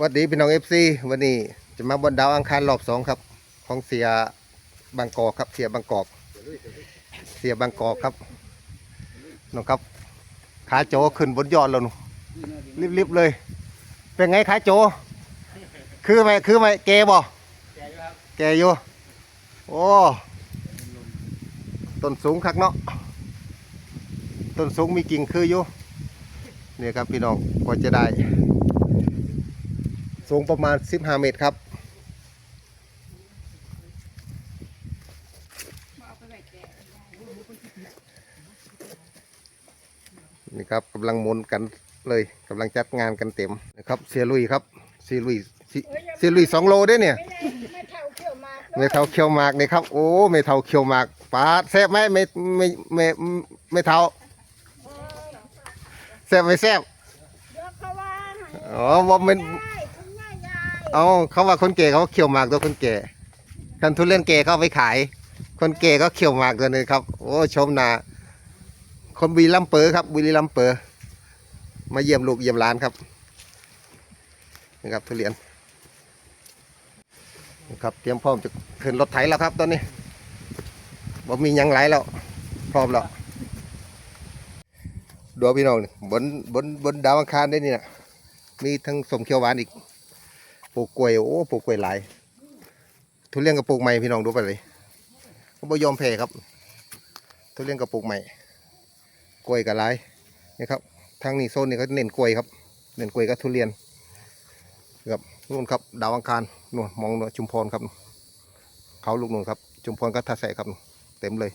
วัสดีพี่น้องเอฟซีวันนี้จะมาบนดาวอังคารรอบสองครับ ของเสียบางกอกครับ เสียบางกอก เสียบางกอกครับน้องครับขาโจขึ้นบนยอดแล้วหนูรีบๆเลย เป็นไงขาโจ คือไหมคือไหมแกบ่แกอยู่โอ้ต้นสูงคักเนาะต้นสูงมีกิ่งคืออยู่เนี่ยครับพี่น้องกว่าจะได้ สูงประมาณ 15 เมตรครับนี่ครับกำลังหมุนกันเลยกำลังจัดงานกันเต็มนะครับเสียลุยครับเสียลุยเสียเสียลุยสองโลเด้เนี่ยไม่เท่าเขี้ยวหมากเมเทาเคียวหมากนี่ครับโอ้เมเทาเคียวหมากปลาแซ่บไหมไม่ไม่ไม่ไม่เทาแซ่บไม่แซ่บเดี๋ยวเขาว่าให้อ๋อว่ามัน เอาเขาว่าคนเก่เขาเคียวหมากตัวคนเก่คันทุเรียนเก่เขาไปขาย คนเก่ก็เคียวหมากตัวนึงครับ โอ้ชมนา คนบุรีรัมเปอร์ครับบุรีรัมเปอร์มาเยี่ยมลูกเยี่ยมหลานครับนี่ครับทุเรียนนี่ครับเตรียมพร้อมจะขึ้นรถไถแล้วครับ ตอนนี้บ่มียังไหลแล้วพร้อมแล้วดูพี่น้องบนบนบนดาวอังคารได้นี่นะมีทั้งสมเขียวหวานอีก ปลูกกล้วยโอ้ปลูกกล้วยหลายทุเรียนกับปลูกใหม่พี่น้องดูไปเลยเขาบ่ยอมแพ้ครับ ทุเรียนกับปลูกใหม่กล้วยกับหลายนี่ครับทางนี้โซนนี้เขาเน้นกล้วยครับ เน้นกล้วยกับทุเรียนครับนู่นครับ ดาวอังคารนู่นมองนู่นชุมพรครับ เขาลูกนู่นครับ ชุมพรก็ทัศแสครับ เต็มเลย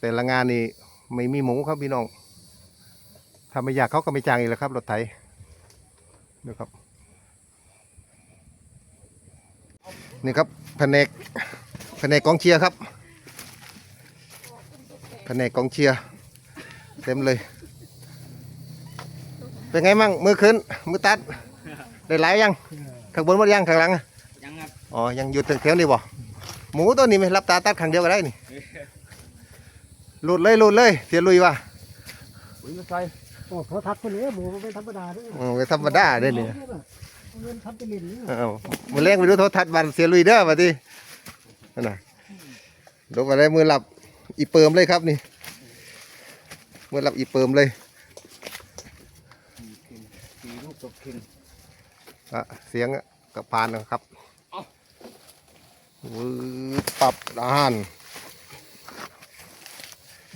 แต่ละงานนี่ไม่มีหมูครับพี่น้อง ถ้าไม่อยากเขาก็ไม่จ้างอีกแล้วครับ รถไถนี่ครับ นี่ครับแผนกแผนกกองเชียร์ครับแผนกกองเชียร์เต็มเลย เป็นไงมั่งมือขึ้น มือตัด ได้หลายยังข้างบนหมดยังข้างหลังอะยังครับอ๋อยังอยู่แถวๆนี่บ่หมูตัวนี้ไม่รับตาตัดขังเดียวก็ได้นี่หลุดเลยหลุดเลย เสียลุยว่ะปุ๋ยมาใส่ โอ้เขาทัดคนนี้หมูมันเป็นธรรมดาด้วยอืมไม่ธรรมดาเด้อเนี่ยเงินทำเป็นเหรียญนี่เอ้ามือแรงไปดูโทรทัศน์บันเสียลุยเด้อมาดินั่นน่ะลงอะไรมือหลับอีเปิมเลยครับนี่ มือหลับอีเปิมเลยสีลูกตกขึ้นอะเสียงกับพานนะครับวืดปับด้านเ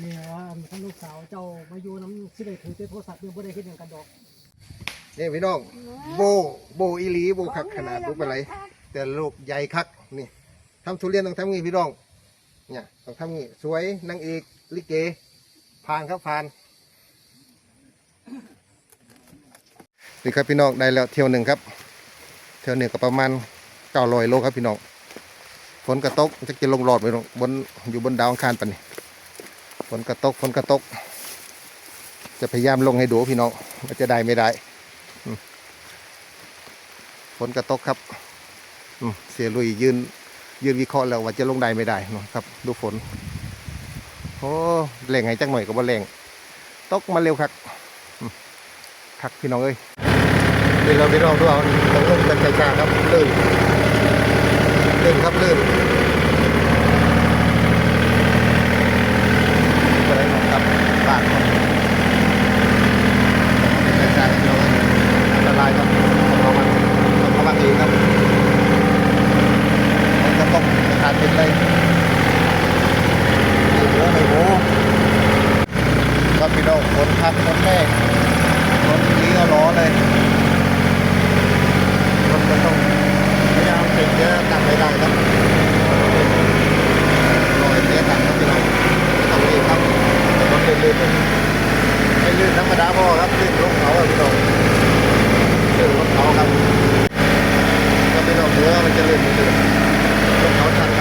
นี่ยว่าท่านลูกสาวเจ้ามาอยู่น้ำสิได้ถือโทรศัพท์ยังไม่ได้คิดอย่างกันดอกนี่พี่น้องโบโบอีหลีโบคักขนาดลูกเป็นไรแต่ลูกใหญ่คักนี่ทำทุเรียนต้องทำงี้พี่น้องเนี่ยต้องทำงี้สวยนางเอกลิเกผ่านครับผ่านนี่ครับพี่น้องได้แล้วเที่ยวหนึ่งครับ เที่ยวหนึ่งก็ประมาณเก้าร้อยโลครับพี่น้องฝนกระตกจะกินลงหลอดไปลงบนอยู่บนดาวอังคารปะนี่ ฝนกระตกฝนกระตก จะพยายามลงให้ดูพี่น้องว่าจะได้ไม่ได้ฝนกระตกครับเสียลุยยืนยืนวิเคราะห์แล้วว่าจะลงได้ไม่ได้เนาะครับ ดูฝนโอ้แรงไงจักหน่อยก็บ่แรงตกมาเร็วครับอืมคักพี่น้องเอ้ยเดี๋ยวเราไปลองดูเอาต้องลงกันช้าๆครับลื่นลื่นครับลื่นไปไหนมาครับปากครับช้าๆพี่น้องเอ้ยอันตรายครับต้องระวังต้องระวังเองครับ มันก็ต้องขาดเป็นเลยไม่เหลือไม่โหก็พี่ น้องคนพักคนแม่คนนี้ก็ร้อเลยมันก็ต้องพยายามติดเยอะตัดไม่ได้ครับรอยเสียตัดครับพี่ไม่ต้องรีบครับมันเป็นลื่นๆไม่ลื่นธรรมดาพอครับลื่นลงเขาอะพี่น้องลื่นลงเขาครับก็พี่น้องเนื้อมันจะลื่นลื่นลงเขาชัน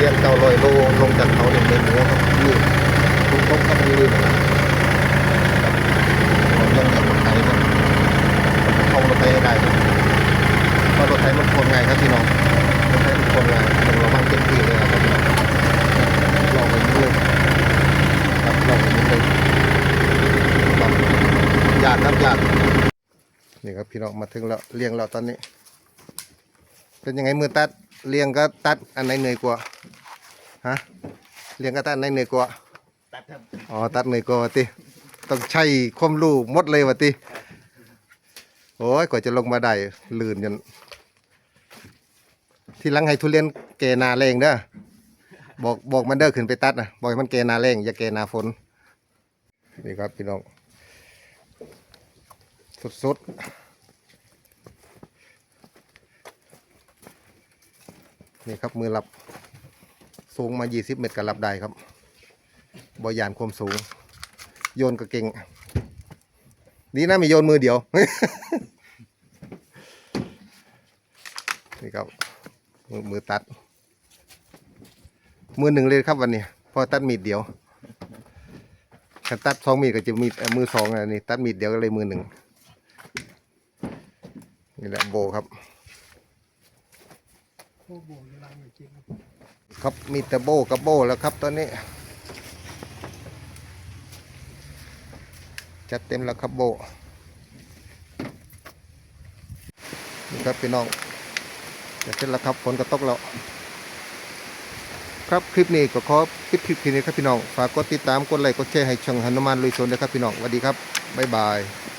เรียงเจ้าลอยโลลงจากเขาเนี่ยในหัวเขาลื่นทุกทุกก็มีลื่นเราต้องขับรถไถครับเข้ารถไถใได้ครับเพราะรถไถมันคนไงครับพี่น้องรถไถมันคนไงต้องระวังเต็มที่เลยครับพี่น้องลองไปดูครับลองไปดูเหยาดครับหยาดนี่ครับพี่น้องมาถึงแล้วเลี้ยงเราตอนนี้ เป็นยังไงมือตัด เลี้ยงก็ตัดอันไหนเหนื่อยกว่าฮะเลี้ยงก็ตัดอันไหนเหนื่อยกว่าตัดครับอ๋อตัดเหนื่อยกว่าติต้องใช้ความรู้หมดเลยวะติโอ้ยกว่าจะลงมาได้ลื่นจนที่หลังให้ทุเรียนเกนาแรงเด้อบอกบอกมันเด้อขึ้นไปตัดนะบอกมันเกนาแรงอย่าเกนาฝนนี่ครับพี่น้องสดๆ นี่ครับมือรับสูงมา 20 เมตรก็รับได้ครับบอยานความสูง โยนก็เก่ง ดีนะไมีโยนมือเดียว นี่ครับมือมือตัด มือหนึ่งเลยครับวันนี้เพอตัดมีดเดียวถ้าตัดสองมีดก็จะมีดมือสองอันนี้ตัดมีดเดียวก็เลยมือหนึ่งนี่แหละโบครับ โอ้โหเวลาไม่จริง ครับมีแต่โบกับโบแล้วครับตอนนี้ จัดเต็มแล้วครับโบนี่ครับพี่น้องจะเสร็จแล้วครับฝนก็ตกแล้วครับคลิปนี้ก็ขอปิดคลิปนี้ครับพี่น้องฝากกดติดตามกดไลค์กดแชร์ให้ช่องหนุมานลุยสวนด้วยครับพี่น้องสวัสดีครับบ๊ายบาย